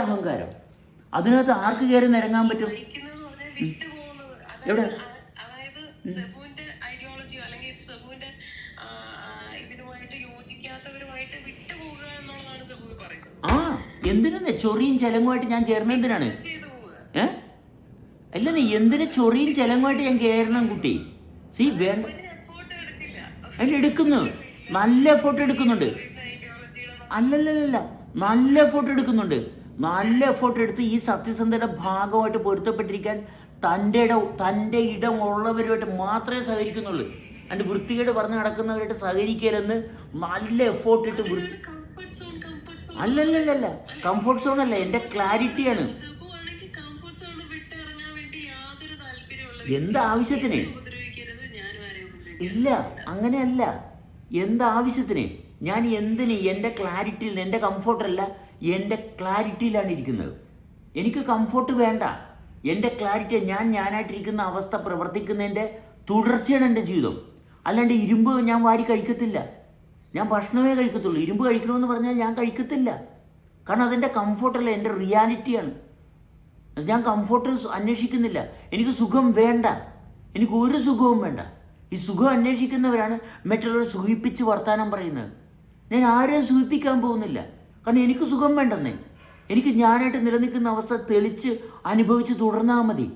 അഹങ്കാരം. അതിനകത്ത് ആർക്ക് കയറി നിരങ്ങാൻ പറ്റും? എവിടെ? ആ, എന്തിനാ ചൊറിയും ചെലങ്ങുമായിട്ട് ഞാൻ ചേർന്ന എന്തിനാണ്? ഏ? അല്ല നീ എന്തിനു ചൊറിയും ചെലങ്ങുമായിട്ട് ഞാൻ കയറണം കുട്ടി? സി വേണ്ട അല്ല എടുക്കുന്നു. നല്ല ഫോട്ടോ എടുക്കുന്നുണ്ട്. അല്ലല്ലല്ല നല്ല ഫോട്ടോ എടുക്കുന്നുണ്ട്. നല്ല എഫേർട്ട് എടുത്ത് ഈ സത്യസന്ധയുടെ ഭാഗമായിട്ട് പൊരുത്തപ്പെട്ടിരിക്കാൻ തന്റെ ഇടം തന്റെ ഇടം ഉള്ളവരുമായിട്ട് മാത്രമേ സഹകരിക്കുന്നുള്ളൂ. അതിന്റെ വൃത്തികേട് പറഞ്ഞ് നടക്കുന്നവരായിട്ട് സഹകരിക്കലെന്ന് നല്ല എഫേർട്ട് ഇട്ട് വൃത്തി അല്ലല്ലല്ല കംഫർട്ട് സോൺ അല്ല. എന്റെ ക്ലാരിറ്റിയാണ് എന്താവശ്യത്തിന് ഇല്ല. അങ്ങനെയല്ല. എന്താവശ്യത്തിന് ഞാൻ എന്തിന് എന്റെ ക്ലാരിറ്റിയിൽ എന്റെ കംഫോർട്ടല്ല എന്റെ ക്ലാരിറ്റിയിലാണ് ഇരിക്കുന്നത്. എനിക്ക് കംഫോർട്ട് വേണ്ട. എന്റെ ക്ലാരിറ്റി ഞാൻ ഞാനായിട്ടിരിക്കുന്ന അവസ്ഥ പ്രവർത്തിക്കുന്നതിന്റെ തുടർച്ചയാണ് എന്റെ ജീവിതം. അല്ലാണ്ട് ഇരുമ്പ് ഞാൻ വാരി കഴിക്കത്തില്ല. ഞാൻ ഭക്ഷണമേ കഴിക്കത്തുള്ളൂ. ഇരുമ്പ് കഴിക്കണമെന്ന് പറഞ്ഞാൽ ഞാൻ കഴിക്കത്തില്ല. കാരണം അതെന്റെ കംഫോർട്ടല്ല എന്റെ റിയാലിറ്റിയാണ് ഞാൻ കംഫോർട്ട് അന്വേഷിക്കുന്നില്ല. എനിക്ക് സുഖം വേണ്ട. എനിക്ക് ഒരു സുഖവും വേണ്ട. ഈ സുഖം അന്വേഷിക്കുന്നവരാണ് മറ്റുള്ളവരെ സുഖിപ്പിച്ച് വർത്താനം പറയുന്നത്. ഞാൻ ആരെയും സുഖിപ്പിക്കാൻ പോകുന്നില്ല. കാരണം എനിക്ക് സുഖം വേണ്ടെന്നേ. എനിക്ക് ഞാനായിട്ട് നിലനിൽക്കുന്ന അവസ്ഥ തെളിച്ച് അനുഭവിച്ച് തുടർന്നാൽ മതി.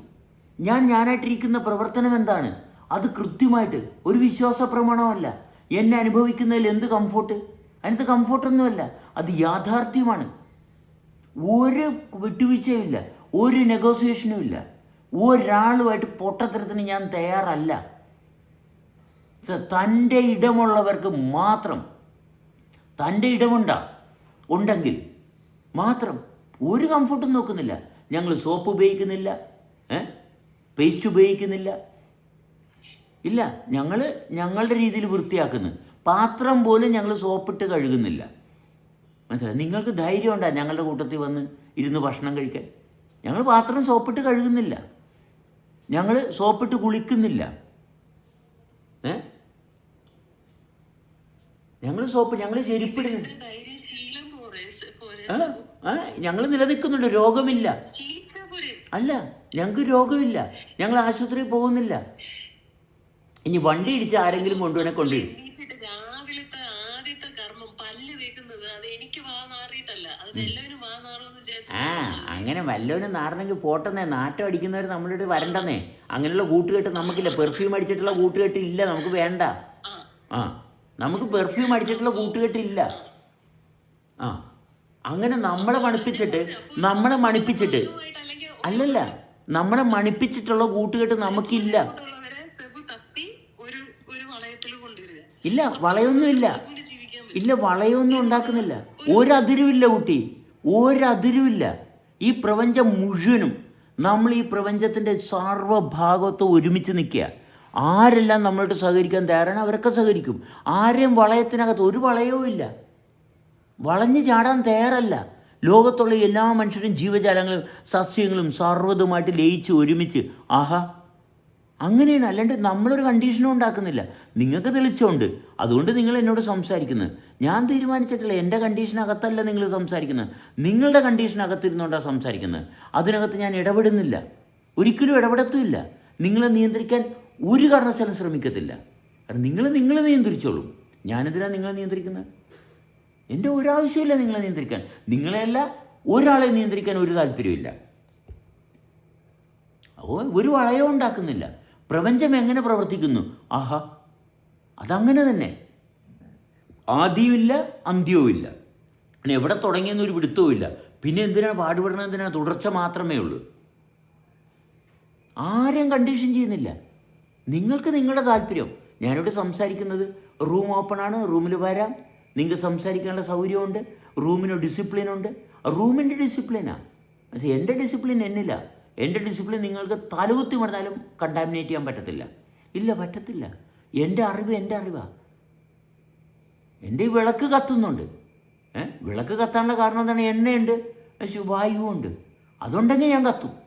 ഞാൻ ഞാനായിട്ടിരിക്കുന്ന പ്രവർത്തനം എന്താണ്? അത് കൃത്യമായിട്ട് ഒരു വിശ്വാസ പ്രമാണമല്ല. എന്നെ അനുഭവിക്കുന്നതിൽ എന്ത് കംഫോർട്ട് അതിനകത്ത് കംഫോർട്ടൊന്നുമല്ല അത് യാഥാർത്ഥ്യമാണ്. ഒരു വിട്ടുവീഴ്ചയുമില്ല ഒരു നെഗോസിയേഷനും ഇല്ല. ഒരാളുമായിട്ട് പൊട്ടത്തരത്തിന് ഞാൻ തയ്യാറല്ല. തന്റെ ഇടമുള്ളവർക്ക് മാത്രം തന്റെ ഇടമുണ്ടാ. ഉണ്ടെങ്കിൽ മാത്രം ഒരു കംഫർട്ടും നോക്കുന്നില്ല. ഞങ്ങൾ സോപ്പ് ഉപയോഗിക്കുന്നില്ല. പേസ്റ്റ് ഉപയോഗിക്കുന്നില്ല. ഇല്ല ഞങ്ങൾ ഞങ്ങളുടെ രീതിയിൽ വൃത്തിയാക്കുന്നു. പാത്രം പോലും ഞങ്ങൾ സോപ്പിട്ട് കഴുകുന്നില്ല. മനസ്സിലായി? നിങ്ങൾക്ക് ധൈര്യം ഉണ്ടാ ഞങ്ങളുടെ കൂട്ടത്തിൽ വന്ന് ഇരുന്ന് ഭക്ഷണം കഴിക്കാൻ? ഞങ്ങൾ പാത്രം സോപ്പിട്ട് കഴുകുന്നില്ല. ഞങ്ങൾ സോപ്പിട്ട് കുളിക്കുന്നില്ല. ഏ? ഞങ്ങൾ സോപ്പ് ഞങ്ങൾ ചെരുപ്പിടുന്നു. ഞങ്ങൾ നിലനിൽക്കുന്നുണ്ട് രോഗമില്ല. അല്ല ഞങ്ങൾക്ക് രോഗമില്ല ഞങ്ങൾ ആശുപത്രിയിൽ പോകുന്നില്ല. ഇനി വണ്ടി ഇടിച്ച് ആരെങ്കിലും നാറുമെന്ന് വിചാരിച്ചു ആ അങ്ങനെ വല്ലവനും നാറണെങ്കിൽ പോട്ടെന്നേ നാറ്റം അടിക്കുന്നവർ നമ്മളോട് വരണ്ടെന്നേ. അങ്ങനെയുള്ള കൂട്ടുകെട്ട് നമുക്കില്ല പെർഫ്യൂം അടിച്ചിട്ടുള്ള കൂട്ടുകെട്ട് ഇല്ല നമുക്ക് വേണ്ട. ആ. നമുക്ക് പെർഫ്യൂം അടിച്ചിട്ടുള്ള കൂട്ടുകെട്ടില്ല ആ അങ്ങനെ നമ്മളെ മണിപ്പിച്ചിട്ട് നമ്മളെ മണിപ്പിച്ചിട്ട് അല്ലല്ല നമ്മളെ മണിപ്പിച്ചിട്ടുള്ള കൂട്ടുകെട്ട് നമുക്കില്ല. ഇല്ല വളയൊന്നുമില്ല. ഇല്ല വളയൊന്നും ഉണ്ടാക്കുന്നില്ല. ഒരതിരുമില്ല കുട്ടി ഒരതിരുമില്ല ഈ പ്രപഞ്ചം മുഴുവനും നമ്മൾ ഈ പ്രപഞ്ചത്തിന്റെ സാർവഭാഗത്വം ഒരുമിച്ച് നിൽക്കുക. ആരെല്ലാം നമ്മളോട് സഹകരിക്കാൻ തയ്യാറാണ് അവരൊക്കെ സഹകരിക്കും. ആരെയും വളയത്തിനകത്ത് ഒരു വളയവും ഇല്ല. വളഞ്ഞു ചാടാൻ തയ്യാറല്ല. ലോകത്തുള്ള എല്ലാ മനുഷ്യരും ജീവജാലങ്ങളും സസ്യങ്ങളും സർവതുമായിട്ട് ലയിച്ച് ഒരുമിച്ച്. ആഹാ. അങ്ങനെയാണ്. അല്ലാണ്ട് നമ്മളൊരു കണ്ടീഷനും ഉണ്ടാക്കുന്നില്ല. നിങ്ങൾക്ക് തെളിച്ചുണ്ട് അതുകൊണ്ട് നിങ്ങൾ എന്നോട് സംസാരിക്കുന്നത് ഞാൻ തീരുമാനിച്ചിട്ടില്ല. എന്റെ കണ്ടീഷനകത്തല്ല നിങ്ങൾ സംസാരിക്കുന്നത്. നിങ്ങളുടെ കണ്ടീഷനകത്തിരുന്നുകൊണ്ടാണ് സംസാരിക്കുന്നത്. അതിനകത്ത് ഞാൻ ഇടപെടുന്നില്ല. ഒരിക്കലും ഇടപെടത്തുമില്ല. നിങ്ങളെ നിയന്ത്രിക്കാൻ ഒരു കാരണവശാലും ശ്രമിക്കത്തില്ല. കാരണം നിങ്ങൾ നിങ്ങൾ നിയന്ത്രിച്ചോളും. ഞാനെന്തിനാണ് നിങ്ങളെ നിയന്ത്രിക്കുന്നത്? എന്റെ ഒരാവശ്യമില്ല നിങ്ങളെ നിയന്ത്രിക്കാൻ. നിങ്ങളെയല്ല ഒരാളെ നിയന്ത്രിക്കാൻ ഒരു താല്പര്യമില്ല അപ്പോൾ ഒരു വളയവും ഉണ്ടാക്കുന്നില്ല. പ്രപഞ്ചം എങ്ങനെ പ്രവർത്തിക്കുന്നു? ആഹാ അതങ്ങനെ തന്നെ. ആദ്യമില്ല അന്ത്യവുമില്ല. പിന്നെ എവിടെ തുടങ്ങിയെന്ന് ഒരു പിടുത്തവുമില്ല. പിന്നെ എന്തിനാണ് പാടുപെടണം? എന്തിനാണ് തുടർച്ച മാത്രമേ ഉള്ളൂ. ആരും കണ്ടീഷൻ ചെയ്യുന്നില്ല. നിങ്ങൾക്ക് നിങ്ങളുടെ താല്പര്യം. ഞാനിവിടെ സംസാരിക്കുന്നത് റൂം ഓപ്പൺ ആണ് റൂമിൽ വരാം. നിങ്ങൾക്ക് സംസാരിക്കാനുള്ള സൗകര്യമുണ്ട് റൂമിന് ഡിസിപ്ലിനുണ്ട് റൂമിന്റെ ഡിസിപ്ലിനാണ് പക്ഷേ എന്റെ ഡിസിപ്ലിൻ എന്നില്ല. എന്റെ ഡിസിപ്ലിൻ നിങ്ങൾക്ക് തലകുത്തി മറന്നാലും കണ്ടാമിനേറ്റ് ചെയ്യാൻ പറ്റത്തില്ല. ഇല്ല പറ്റത്തില്ല. എന്റെ അറിവ് എന്റെ അറിവാണ് എന്റെ വിളക്ക് കത്തുന്നുണ്ട്. ഏഹ് വിളക്ക് കത്താനുള്ള കാരണം എന്താണ്? എണ്ണയുണ്ട്. വായുവുണ്ട്. അതുണ്ടെങ്കിൽ ഞാൻ കത്തും.